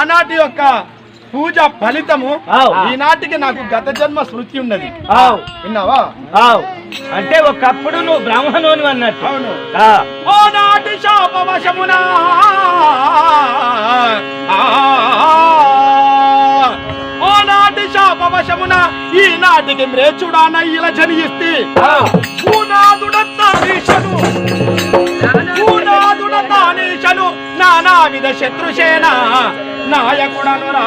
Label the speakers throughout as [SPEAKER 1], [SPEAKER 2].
[SPEAKER 1] ఆనాటి యొక్క పూజ ఫలితము
[SPEAKER 2] ఆవ్.
[SPEAKER 1] ఈనాటికి నాకు గత జన్మ స్మృతి ఉన్నది.
[SPEAKER 2] ఆవ్.
[SPEAKER 1] విన్నావా?
[SPEAKER 2] ఆవ్. అంటే ఒకప్పుడు నువ్వు బ్రాహ్మణుని అన్నట్టు.
[SPEAKER 1] అవును.
[SPEAKER 2] ఆ,
[SPEAKER 1] ఓనాటి శాపవశమున. ఓనాటి శాపవశమున ఈనాటికి మ్రేచుడాన ఇలా జనియిస్తే.
[SPEAKER 2] ఆవ్.
[SPEAKER 1] భూనాదుడత్తానీశను భూనాదుడత్తానీశను నానావిధ శత్రుసేన నాయకుడను రా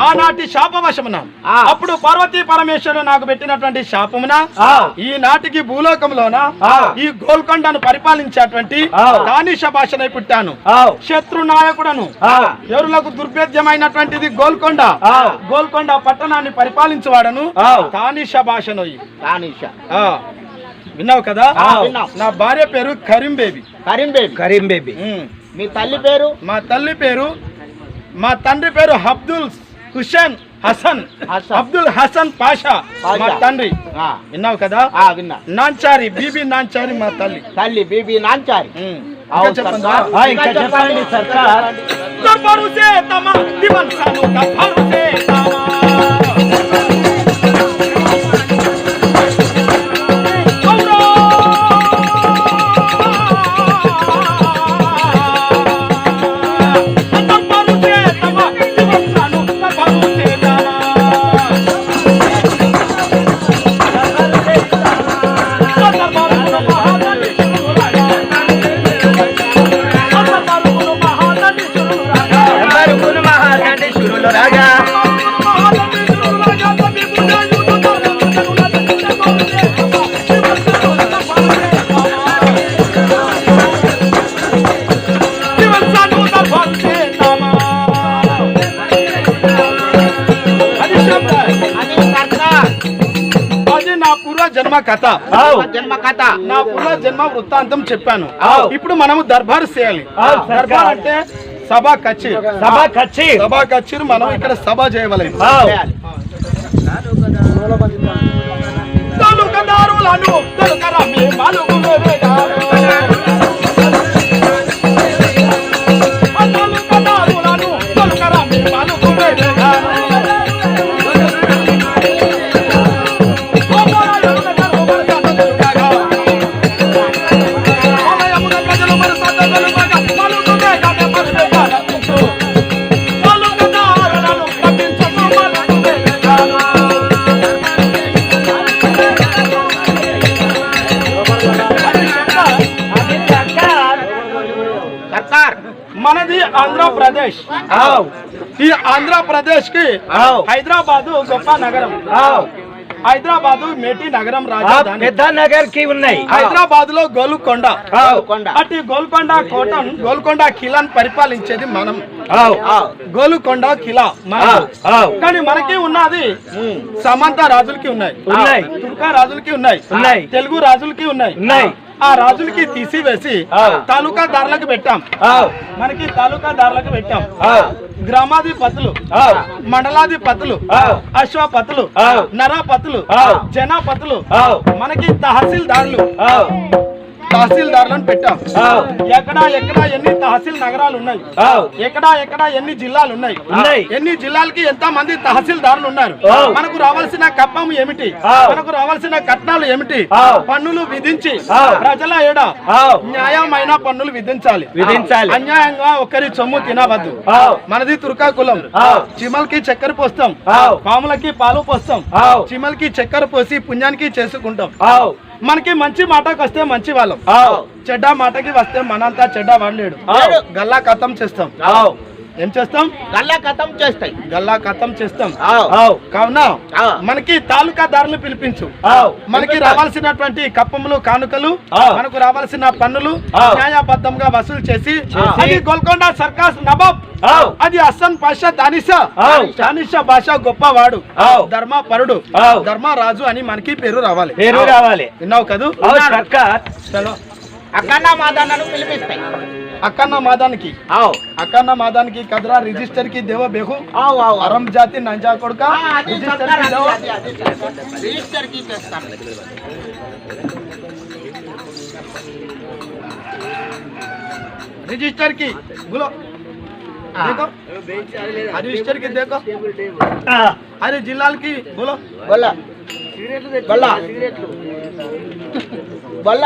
[SPEAKER 1] ఆనాటి శాపవశమున. అప్పుడు పార్వతీ పరమేశ్వరుడు నాకు పెట్టినటువంటి శాపమున
[SPEAKER 2] ఆ.
[SPEAKER 1] ఈనాటికి భూలోకంలోన. ఈ గోల్కొండను పరిపాలించేటువంటి. దానిష భాషనై పుట్టాను. శత్రు నాయకుడను ఎవరులకు దుర్భేద్యమైనటువంటిది గోల్కొండ. గోల్కొండ పట్టణాన్ని పరిపాలించువాడను. తానిష భాషనోయి
[SPEAKER 3] తానీషా
[SPEAKER 1] ఆ. విన్నావు కదా. నా భార్య పేరు Karim
[SPEAKER 3] Baby Karim
[SPEAKER 2] Baby Karim
[SPEAKER 1] Baby.
[SPEAKER 3] మీ తల్లి పేరు
[SPEAKER 1] మా తల్లి పేరు మా తండ్రి పేరు అబ్దుల్ హుసేన్. హసన్. అబ్దుల్ హసన్ పాషా. మా తండ్రి. విన్నావు కదా?
[SPEAKER 3] ఆ, విన్నా.
[SPEAKER 1] నాంచారి బీబీ నాంచారి మా తల్లి.
[SPEAKER 3] తల్లి బీబీ నాంచారి.
[SPEAKER 1] చెప్పండి.
[SPEAKER 3] సర్కార్.
[SPEAKER 1] తమ దివన్ సాను తమ. జన్మ కథ.
[SPEAKER 3] జన్మ కథ
[SPEAKER 1] నా పూర్వ జన్మ వృత్తాంతం చెప్పాను. ఇప్పుడు మనము దర్బారు చేయాలి దర్బార్. అంటే సభ కచ్చి
[SPEAKER 2] సభ కచ్చి
[SPEAKER 1] సభ కచ్చిరు మనం ఇక్కడ సభ చేయవలేదు. తలుకదారులను తలుకరమ్మి మలుగులు వేగారు. తలుకదారులను ఆంధ్రప్రదేశ్
[SPEAKER 2] ఆవ్.
[SPEAKER 1] ఈ
[SPEAKER 2] ఆంధ్రప్రదేశ్కి.
[SPEAKER 1] హైదరాబాద్ గొప్ప నగరం. హైదరాబాద్ మేటి నగరం రాజధాని
[SPEAKER 2] పెద్ద నగర్కి ఉన్నాయి
[SPEAKER 1] హైదరాబాద్లో గోల్కొండ అటు గోల్కొండ కోటం గోల్కొండ కిలాన్ పరిపాలించేది మనం. గోల్కొండ కిలా. కానీ మనకి ఉన్నది. సమంత రాజులకి ఉన్నాయి. తుర్కా రాజులకి ఉన్నాయి. తెలుగు రాజులకి ఉన్నాయి. ఆ రాజులకి తీసివేసి
[SPEAKER 2] ఆవ్.
[SPEAKER 1] తాలూకాదారులకు పెట్టాం. మనకి తాలూకాదారులకు పెట్టాం
[SPEAKER 2] ఆవ్.
[SPEAKER 1] గ్రామాధిపతులు. మండలాధిపతులు. అశ్వపతులు. నరాపతులు. జనాపతులు. మనకి తహసీల్దారులు. తహసీల్దారులను పెట్టాం. ఎక్కడ ఎక్కడ ఎన్ని తహసీల్ నగరాలు ఉన్నాయి. ఎక్కడ ఎక్కడ ఎన్ని జిల్లాలు ఉన్నాయి. ఎన్ని జిల్లాలకి ఎంత మంది తహసీల్దారులు ఉన్నారు. మనకు రావాల్సిన కప్పం ఏమిటి. మనకు రావాల్సిన కట్నాలు ఏమిటి. పన్నులు విధించి. ప్రజల ఏడ. న్యాయమైన పన్నులు విధించాలి
[SPEAKER 2] విధించాలి.
[SPEAKER 1] అన్యాయంగా ఒకరి సొమ్ము తినవద్దు. మనది తుర్కా కులం
[SPEAKER 2] ఆవ్.
[SPEAKER 1] చిమల్కి చక్కెర పోస్తాం. పాములకి పాలు పోస్తాం. చిమల్కి చక్కెర పోసి పుణ్యానికి చేసుకుంటాం. మనకి మంచి మాటకు వస్తే మంచి వాళ్ళం. చెడ్డ మాటకి వస్తే మనంతా చెడ్డ వాడలేడు. గల్లా కథం చేస్తాం. ఏం చేస్తాం
[SPEAKER 3] గల్లా కథం చేస్తాయి
[SPEAKER 1] గల్లా కథం చేస్తాం. కావున. మనకి తాలూకాదారులు పిలిపించు
[SPEAKER 4] ఆవ్.
[SPEAKER 1] మనకి రావాల్సినటువంటి కప్పములు కానుకలు. మనకు రావాల్సిన పన్నులు. న్యాయబద్ధంగా వసూలు చేసి. అది గోల్కొండ సర్కాస్ నవాబ్. అది అస్సన్ పాషా దానిషా భాష గొప్పవాడు
[SPEAKER 4] ఆవ్.
[SPEAKER 1] ధర్మపరుడు
[SPEAKER 4] ఆవ్.
[SPEAKER 1] ధర్మరాజు అని మనకి పేరు రావాలి
[SPEAKER 4] పేరు రావాలి
[SPEAKER 1] విన్నావు కదూ చలో
[SPEAKER 3] అక్కన్న మాదాన్నను పిలిపిస్తాయి
[SPEAKER 1] అక్కన్న మాదానికి
[SPEAKER 3] ఆవ్.
[SPEAKER 1] అక్కన్న మాదానికి కదరా రిజిస్టర్ కి దేవ బేహు
[SPEAKER 3] ఆవ్, ఆవ్, ఆవ్.
[SPEAKER 1] అరం జాతి నంజా కొడుక
[SPEAKER 3] ఆ, అది
[SPEAKER 1] రిజిస్టర్
[SPEAKER 3] సర్కార్,
[SPEAKER 1] కి
[SPEAKER 3] అది,
[SPEAKER 1] దేవ
[SPEAKER 3] అది, అది సర్కార్. రిజిస్టర్ కి తెస్తాను
[SPEAKER 1] रजिस्टर की बोलो देखो रजिस्टर की देखो
[SPEAKER 4] ఆ,
[SPEAKER 1] अरे जिलाल की बोलो
[SPEAKER 3] బొల్ల బొల్ల బొల్ల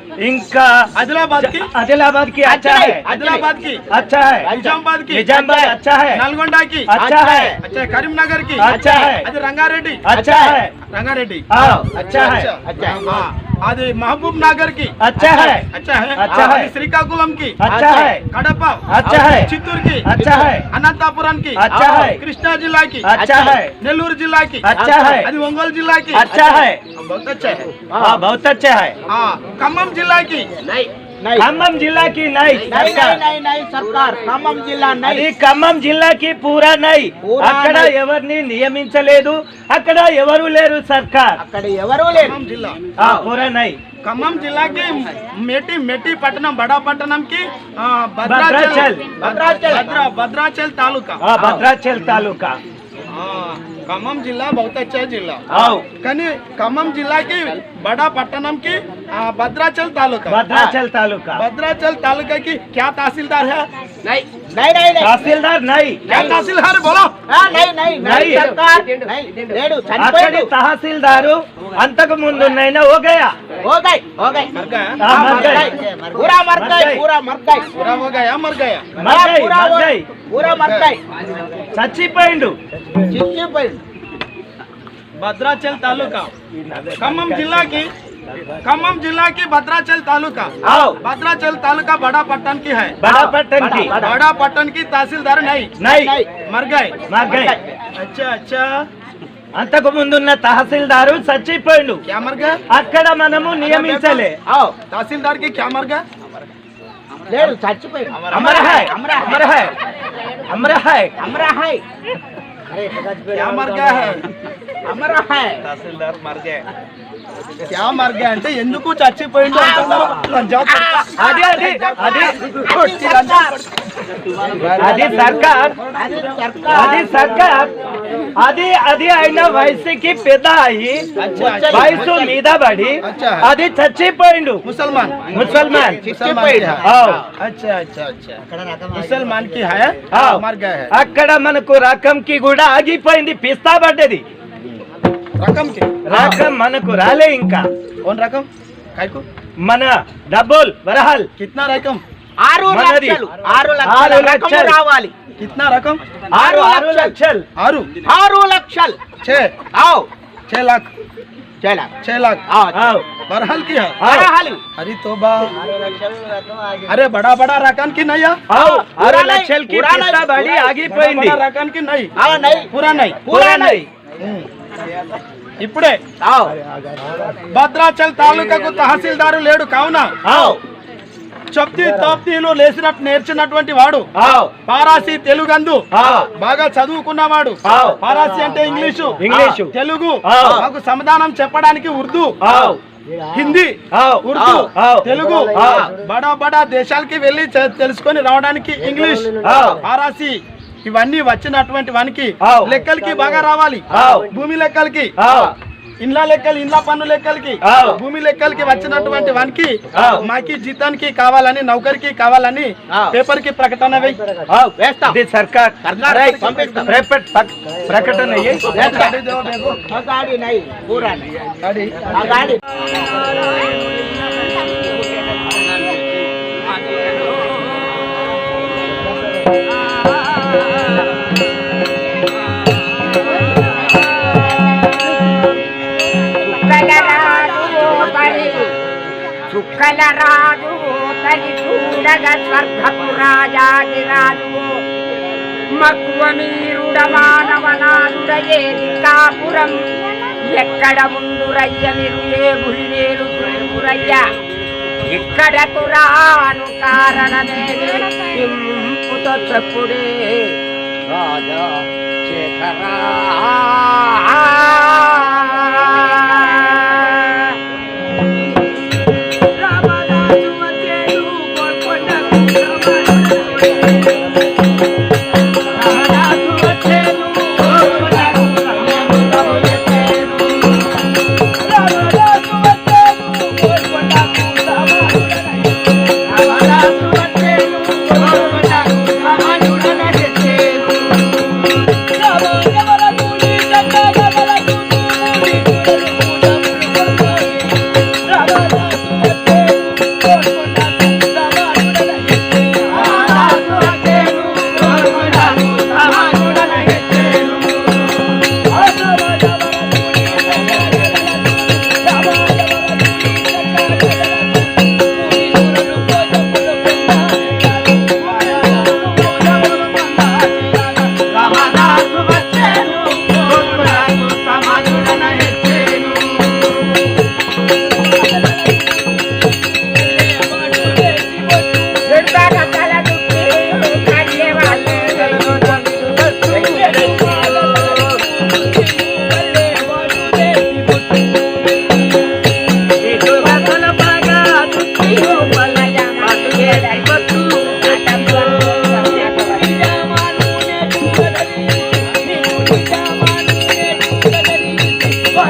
[SPEAKER 4] इनका
[SPEAKER 1] आदिलाबाद की
[SPEAKER 4] आदिलाबाद की अच्छा है
[SPEAKER 1] आदिलाबाद की
[SPEAKER 4] अच्छा है
[SPEAKER 1] निजामबाद की
[SPEAKER 4] निजामबाद अच्छा है
[SPEAKER 1] नलगोंडा की
[SPEAKER 4] अच्छा है
[SPEAKER 1] अच्छा करीमनगर की
[SPEAKER 4] अच्छा है
[SPEAKER 1] रंगारेड्डी
[SPEAKER 4] अच्छा है रंगारेड्डी अच्छा है
[SPEAKER 3] अच्छा
[SPEAKER 1] అది మహబూబ్ నగర్ की
[SPEAKER 4] अच्छा है
[SPEAKER 1] अच्छा है
[SPEAKER 4] अच्छा है।
[SPEAKER 1] అది శ్రీకాకుళం की
[SPEAKER 4] अच्छा है
[SPEAKER 1] కడప
[SPEAKER 4] अच्छा है
[SPEAKER 1] చిత్తూరు की
[SPEAKER 4] अच्छा है
[SPEAKER 1] అనంతపురం की
[SPEAKER 4] अच्छा है
[SPEAKER 1] కృష్ణా జిల్లా की
[SPEAKER 4] अच्छा है
[SPEAKER 1] నెల్లూరు జిల్లా की
[SPEAKER 4] अच्छा है
[SPEAKER 1] అది ఒంగోలు జిల్లా की
[SPEAKER 4] अच्छा है
[SPEAKER 1] बहुत अच्छा है
[SPEAKER 4] हाँ बहुत अच्छा है
[SPEAKER 1] हाँ ఖమ్మం జిల్లా की
[SPEAKER 3] నై నై
[SPEAKER 4] ఖమ్మం జిల్లాకి నై.
[SPEAKER 3] ఖమ్మం జిల్లా నై.
[SPEAKER 4] అది ఖమ్మం జిల్లాకి పూరా నై. అక్కడ. ఎవరిని నియమించలేదు. అక్కడ ఎవరు లేరు సర్కార్.
[SPEAKER 3] అక్కడ ఎవరు లేరు.
[SPEAKER 1] ఖమ్మం జిల్లా.
[SPEAKER 4] ఆ, పూరా నై.
[SPEAKER 1] ఖమ్మం జిల్లాకి మేటి మేటి పట్టణం బడా పట్టణం కి ఆ,
[SPEAKER 4] భద్రాచల్.
[SPEAKER 1] భద్రాచల్. భద్రా భద్రాచల్ తాలూకా.
[SPEAKER 4] భద్రాచల్ తాలూకా.
[SPEAKER 1] ఆ, ఖమ్మం జిల్లా బహుత్ అచ్చా జిల్లా
[SPEAKER 4] ఆవ్
[SPEAKER 1] కానీ ఖమ్మం జిల్లాకి బడా పట్టణంకి ఆ, భద్రాచల్ తాలూకా
[SPEAKER 4] భద్రాచల్ తాలూకా
[SPEAKER 1] भद्राचल तालुका की क्या तहसीलदार है
[SPEAKER 3] నై నై నై నై
[SPEAKER 4] తహసీల్దార్ నై
[SPEAKER 1] क्या तहसीलदार बोलो
[SPEAKER 3] ఆ, నై నై నై
[SPEAKER 4] నై.
[SPEAKER 3] సర్కార్ నై లేడు
[SPEAKER 4] అక్కడి
[SPEAKER 3] చనిపోయాడు
[SPEAKER 4] తహసీల్దారు అంతకు ముందు నైనా ఓ గయా
[SPEAKER 3] हो गए हो गए
[SPEAKER 1] मर गया
[SPEAKER 4] हाँ,
[SPEAKER 3] हाँ,
[SPEAKER 4] मर
[SPEAKER 3] मर
[SPEAKER 4] गए।
[SPEAKER 3] गए पूरा मर
[SPEAKER 4] मर
[SPEAKER 3] गए
[SPEAKER 4] गए।
[SPEAKER 3] पूरा मर गए
[SPEAKER 1] पूरा हो गया मर गया
[SPEAKER 4] మర్
[SPEAKER 3] हाँ,
[SPEAKER 4] గై
[SPEAKER 3] पूरा
[SPEAKER 4] మర్
[SPEAKER 3] हो-
[SPEAKER 4] గై
[SPEAKER 3] पूरा मर गए
[SPEAKER 4] చచ్చిపోయిండు
[SPEAKER 3] चिट्ठी पर
[SPEAKER 1] भद्राचल तालुका खम्मम जिला की खम्मम जिला की भद्राचल तालुका
[SPEAKER 4] आओ
[SPEAKER 1] भद्राचल तालुका बड़ा पट्टन की है
[SPEAKER 4] బడా పట్టణ్ కి
[SPEAKER 3] बड़ा-
[SPEAKER 1] बड़ा पट्टन की तहसीलदार नहीं
[SPEAKER 4] నై
[SPEAKER 3] नहीं।
[SPEAKER 1] मर गए
[SPEAKER 4] మర్ గై
[SPEAKER 1] अच्छा अच्छा
[SPEAKER 4] అంతకు ముందున్న తహసీల్దారు చచ్చిపోయిండు. అక్కడ మనము నియమించలే.
[SPEAKER 1] తహసీల్దార్కి క్యామర్గా? అమరహాయ్.
[SPEAKER 3] అమరహాయ్. అమరహాయ్.
[SPEAKER 4] అమరహాయ్. హై
[SPEAKER 3] అమర
[SPEAKER 4] అమర హై అమర హై
[SPEAKER 3] అమర హై
[SPEAKER 1] क्या मर गया है
[SPEAKER 3] అమర హై
[SPEAKER 1] क्या मर गया అంటే ఎందుకు చచ్చిపోయిండు అంటున్నారు. లంజా కొడుకు.
[SPEAKER 4] అది అది అది
[SPEAKER 1] కొట్టి లంజా కొడుకు.
[SPEAKER 4] అది సర్కార్
[SPEAKER 3] అది సర్కార్
[SPEAKER 4] అది సర్కార్ అది అది ఆయన వయసుకి పెద్ద అయ్యి
[SPEAKER 1] अच्छा, अच्छा।
[SPEAKER 4] వయసు మీద పడి
[SPEAKER 1] अच्छा।
[SPEAKER 4] అది చచ్చిపోయిండు
[SPEAKER 1] मुसलमान
[SPEAKER 4] ముసల్మాన్
[SPEAKER 1] मुसलमान की है
[SPEAKER 4] आओ।
[SPEAKER 1] अच्छा अच्छा अच्छा मुसलमान की है
[SPEAKER 4] आओ।
[SPEAKER 1] मर गए है
[SPEAKER 4] అక్కడ మనకు రకం కి కూడా ఆగిపోయింది పిస్తా పడ్డది
[SPEAKER 1] रकम की
[SPEAKER 4] రకం మనకు రాలే ఇంకా
[SPEAKER 1] कौन रकम काय को
[SPEAKER 4] మన డబ్బుల్ వరహల్
[SPEAKER 1] कितना रकम
[SPEAKER 3] ఆరు
[SPEAKER 4] మనది.
[SPEAKER 3] లక్షలు ఆరు
[SPEAKER 4] ఆరు
[SPEAKER 3] లక్షలు రకము
[SPEAKER 4] లక్షలు.
[SPEAKER 3] రావాలి
[SPEAKER 1] कितना रकम
[SPEAKER 4] ఆరు
[SPEAKER 3] ఆరు
[SPEAKER 4] ఆరు లక్షలు
[SPEAKER 1] आरू
[SPEAKER 3] ఆరు లక్షలు
[SPEAKER 1] छह
[SPEAKER 3] आओ
[SPEAKER 1] छह लाख
[SPEAKER 3] चला
[SPEAKER 1] छह लाख
[SPEAKER 3] आओ
[SPEAKER 4] ఆవ్.
[SPEAKER 1] बरहल की है
[SPEAKER 4] आओ.
[SPEAKER 3] బరహాలు
[SPEAKER 1] अरे तोबा अरे बड़ा बड़ा रकम की नहीं है
[SPEAKER 4] ఆవ్. ఆరు
[SPEAKER 3] పురాణై,
[SPEAKER 4] లక్షలకి
[SPEAKER 3] పురాణై.
[SPEAKER 4] పిస్తా పడి
[SPEAKER 1] बड़ा
[SPEAKER 4] ఆగిపోయింది
[SPEAKER 1] बड़ा रकम की नहीं
[SPEAKER 3] आओ नहीं
[SPEAKER 1] पूरा नहीं
[SPEAKER 4] పూరా నై.
[SPEAKER 1] हम्म. ఇప్పుడే
[SPEAKER 3] आओ
[SPEAKER 1] భద్రాచల్ తాలూకాకు తహసీల్దారు లేడు కావున
[SPEAKER 4] ఆవ్.
[SPEAKER 1] చెప్తి తోప్తీలు లేసినట్టు నేర్చినటువంటి వాడు. పారాసి తెలుగందు. బాగా చదువుకున్నవాడు. పారాసి అంటే ఇంగ్లీషు
[SPEAKER 4] ఇంగ్లీషు.
[SPEAKER 1] తెలుగు. మాకు సమాధానం చెప్పడానికి ఉర్దూ. హిందీ. ఉర్దూ. తెలుగు. బడా బడా దేశాలకి వెళ్ళి తెలుసుకొని రావడానికి ఇంగ్లీష్. పారాసి ఇవన్నీ వచ్చినటువంటి వానికి. లెక్కలకి బాగా రావాలి. భూమి లెక్కలకి. ఇండ్ల లెక్కలు ఇండ్ల పన్ను లెక్కలకి. భూమి లెక్కలకి వచ్చినటువంటి వానికి. మాకి జీతానికి కావాలని నౌకరికి కావాలని. పేపర్కి ప్రకటన
[SPEAKER 4] సర్కార్ ప్రకటన
[SPEAKER 5] గాడి
[SPEAKER 2] చుక్కల రాజు ఓతరి చూడగ స్వర్గపు రాజాదిరాజు మక్కువ మీరుడ మానవనాదుడయేది కాపురం ఎక్కడ ముందురయ్య మీరు ఏ గుళ్ళేరు చూపురయ్య ఇక్కడకు రాను కారణమేమి ఇంపుతో చెప్పుడే. రాజా శేఖరా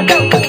[SPEAKER 2] ஆட்டம்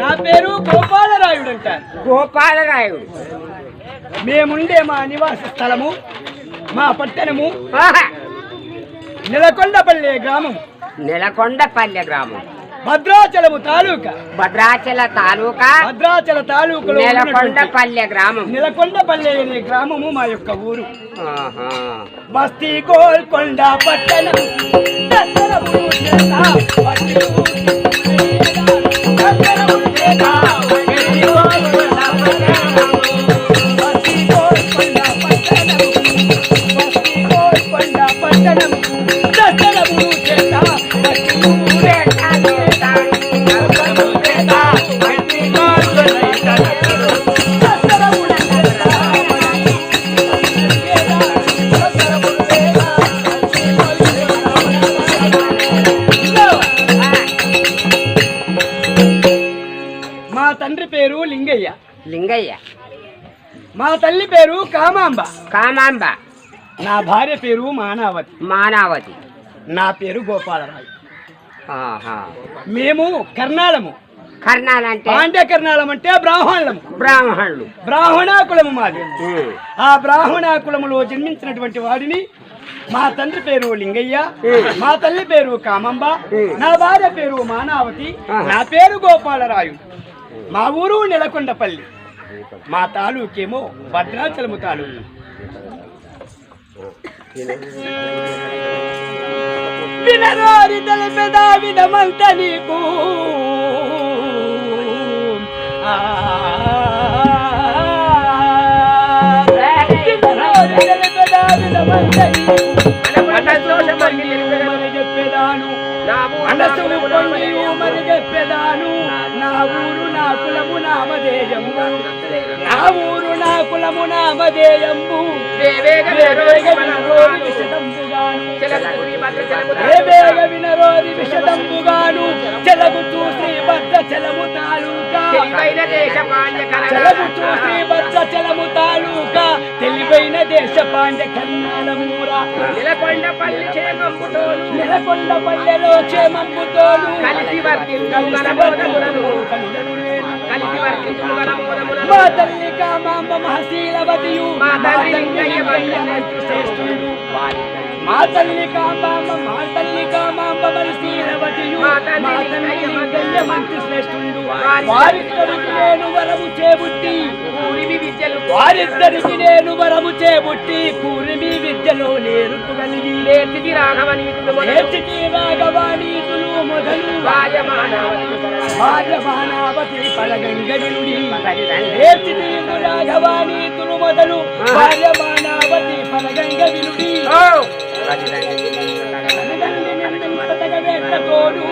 [SPEAKER 2] నా
[SPEAKER 4] పేరు గోపాలరాయుడు. అంటారు
[SPEAKER 2] గోపాలరాయుడు
[SPEAKER 4] మేముండే మా నివాస స్థలము మా పట్టణము! నెలకొండపల్లె గ్రామం
[SPEAKER 2] నెలకొండపల్లె గ్రామం.
[SPEAKER 4] భద్రాచలము తాలూకా?
[SPEAKER 2] భద్రాచల తాలూకా?
[SPEAKER 4] భద్రాచల తాలూకులో
[SPEAKER 2] నెలకొండపల్లె గ్రామం.
[SPEAKER 4] నెలకొండపల్లె అనే గ్రామము మా యొక్క ఊరు. బస్తీ గోల్కొండ పట్టణం
[SPEAKER 2] కామాంబ. నా భార్య పేరు మానావతి.
[SPEAKER 5] మానావతి.
[SPEAKER 2] నా పేరు గోపాలరావు.
[SPEAKER 5] ఆహా.
[SPEAKER 2] మేము కర్ణాళము
[SPEAKER 5] కర్ణాలంటే?
[SPEAKER 2] పాండ్య కర్ణాళం అంటే బ్రాహ్మణులము.
[SPEAKER 5] బ్రాహ్మణులు.
[SPEAKER 2] బ్రాహ్మణ కులము మాది. ఆ బ్రాహ్మణ కులములో జన్మించినటువంటి వాడిని మా తండ్రి పేరు లింగయ్య మా తల్లి పేరు కామంబ నా భార్య పేరు మానావతి నా పేరు గోపాలరాయు. మా ఊరు నెలకొండపల్లి. మా తాలూకేమో భద్రాచలము తాలూకు. Pinarori delle pedali da Maltanico Pinarori delle pedali da Maltanico కులము నామధేయము నా ఊరు నా కులము నామధేయంబు వేవేగ వినరోరి విశదంబుగాను చెలగుతూ శ్రీ భద్ర చలము తాలూకా చెలగుతూ శ్రీ భద్ర చలము తాలూకా తెలివైన దేశ పాండ్య కన్నాలమూరా
[SPEAKER 3] నెలకొండపల్లి క్షేమంబుతోను
[SPEAKER 2] నెలకొండ పల్లెలో క్షేమంబుతోను
[SPEAKER 3] కలిసి వర్తిల్లు గణమోదములను
[SPEAKER 2] మా తల్లి కామాంబ మహశీలవతియు
[SPEAKER 3] మా తల్లి
[SPEAKER 2] కామాంబ మా తల్లి కామాంబ మహశీలవతియు
[SPEAKER 3] మా తల్లి
[SPEAKER 2] శ్రేష్ఠుడు
[SPEAKER 3] వారి-
[SPEAKER 2] వారిద్దరికి నేను వరము చేబుట్టి. వారిద్దరికి నేను వరము చేబుట్టి. కూరిమి విద్యలో నేర్పుగలిగి
[SPEAKER 3] నేర్చిది రాఘవ మొదలు.
[SPEAKER 2] నేర్చితి రాఘవాణీతులు మొదలు భార్యమానావతి పలగంగడినుడి నేర్చితి రాఘవాణీతులు మొదలు భార్యమానావతి పలగంగడినుడి తోడు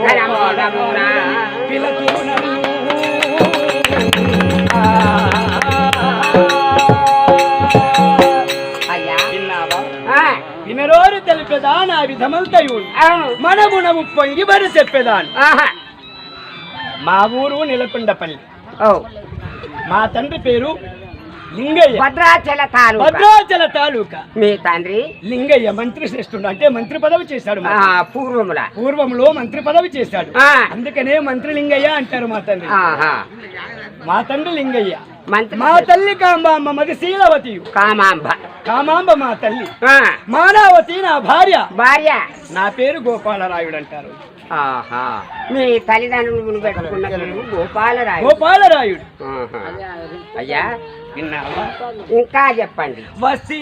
[SPEAKER 5] గణమోదమున.
[SPEAKER 2] పిలతూ నన్ను విధమంతయుడు
[SPEAKER 5] అవును.
[SPEAKER 2] మనమునము పొంగి బరి చెప్పేదాను. మా ఊరు నిలకొండపల్లి మా తండ్రి పేరు లింగయ్య.
[SPEAKER 5] భద్రాచల తాలూకా.
[SPEAKER 2] భద్రాచల తాలూకా.
[SPEAKER 5] మీ తండ్రి?
[SPEAKER 2] లింగయ్య మంత్రి శ్రేష్ఠుడు అంటే మంత్రి పదవి చేశాడు
[SPEAKER 5] పూర్వముల.
[SPEAKER 2] పూర్వంలో మంత్రి పదవి చేశాడు. అందుకనే మంత్రి లింగయ్య అంటారు మా తండ్రి. మా తండ్రి లింగయ్య. మా తల్లి కాంబాంబ మది శీలవతి
[SPEAKER 5] కామాంబ.
[SPEAKER 2] కామాంబ మా తల్లి. మానావతి నా భార్య.
[SPEAKER 5] భార్య.
[SPEAKER 2] నా పేరు గోపాలరాయుడు అంటారు
[SPEAKER 5] మీ తల్లిదండ్రులు పెట్టుకున్న
[SPEAKER 2] గోపాలరాయుడు.
[SPEAKER 5] ఆహా. అయ్యా.
[SPEAKER 2] విన్నావా?
[SPEAKER 5] ఇంకా చెప్పండి.
[SPEAKER 2] వసి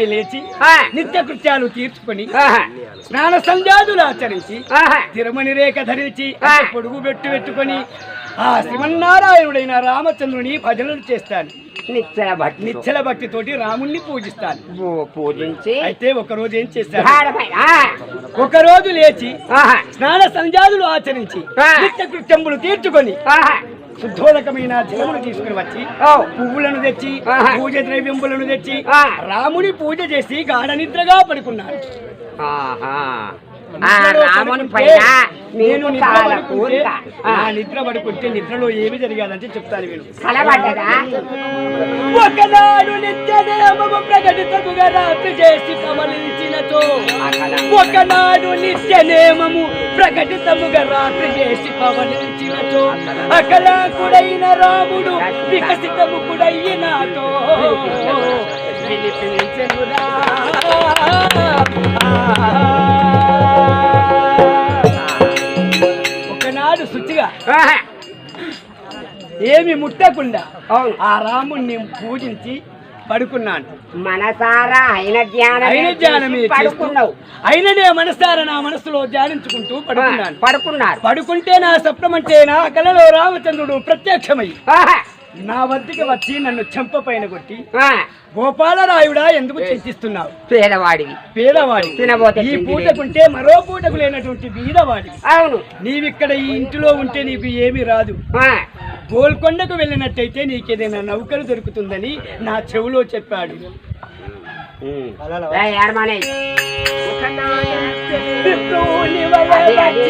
[SPEAKER 2] ఏకోజామున్నే లేచి నిత్య కృత్యాలు తీర్చుకొని. స్నాన సంధ్యాదులు ఆచరించి. తిరుమణి రేఖ ధరించి పొడుగు పెట్టు పెట్టుకొని ఆ శ్రీమన్నారాయణుడైన రామచంద్రుని భజనలు చేస్తాను
[SPEAKER 5] నిచ్చల భక్తి
[SPEAKER 2] నిచ్చల భక్తితోటి రాముణ్ణి పూజిస్తాను
[SPEAKER 5] పూజించి
[SPEAKER 2] అయితే ఒక రోజు ఏం
[SPEAKER 5] ఆ,
[SPEAKER 2] ఒక రోజు లేచి. స్నాన సంధ్యాదులు ఆచరించి. నిత్య కృత్యములు తీర్చుకొని. శుద్ధోదకమైన జలమును తీసుకుని వచ్చి పువ్వులను తెచ్చి. పూజ ద్రవ్యములను తెచ్చి. రాముని పూజ చేసి గాఢ నిద్రగా పడుకున్నాను
[SPEAKER 5] ఆహా. రాముని పైన
[SPEAKER 2] నేను నిద్ర పడుకుంటే నిద్రలో ఏమి జరిగాదంటే చెప్తాను
[SPEAKER 5] కలబడ్డదా?
[SPEAKER 2] ఒకనాడు నిత్య నియమము ప్రకటితముగా రాత్రి చేసి పవలించినతో. ఒకనాడు నిత్య నియమము ప్రకటితముగా రాత్రి చేసి పవలించినతో అకలాకుడైన రాముడు వికసితముకుడైనాతో వినిపించెనురా.
[SPEAKER 5] ఏమి ముట్టకుండా ఆ రాముణ్ణి పూజించి పడుకున్నాను.
[SPEAKER 2] మనసారా ధ్యానం పడుకున్నావు.
[SPEAKER 5] అయిననే మనసారా నా మనసులో ధ్యానించుకుంటూ పడుకున్నాను.
[SPEAKER 2] పడుకున్నాను
[SPEAKER 5] పడుకుంటే నా స్వప్నం అంటే నా కలలో రామచంద్రుడు ప్రత్యక్షమై. నా వద్దకి వచ్చి నన్ను చెంప పైన కొట్టి గోపాలరాయుడా ఎందుకు చింతిస్తున్నావు?
[SPEAKER 2] పేదవాడివి.
[SPEAKER 5] పేదవాడి
[SPEAKER 2] తినబోతే
[SPEAKER 5] ఈ పూటకుంటే మరో పూటకు లేనటువంటి బీదవాడి
[SPEAKER 2] అవును.
[SPEAKER 5] నీవిక్కడ ఈ ఇంటిలో ఉంటే నీకు ఏమీ రాదు. గోల్కొండకు వెళ్ళినట్టయితే నీకేదైనా నౌకరు దొరుకుతుందని నా చెవులో చెప్పాడు.
[SPEAKER 2] అదే, అదే.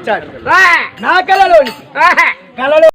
[SPEAKER 5] வச்சார்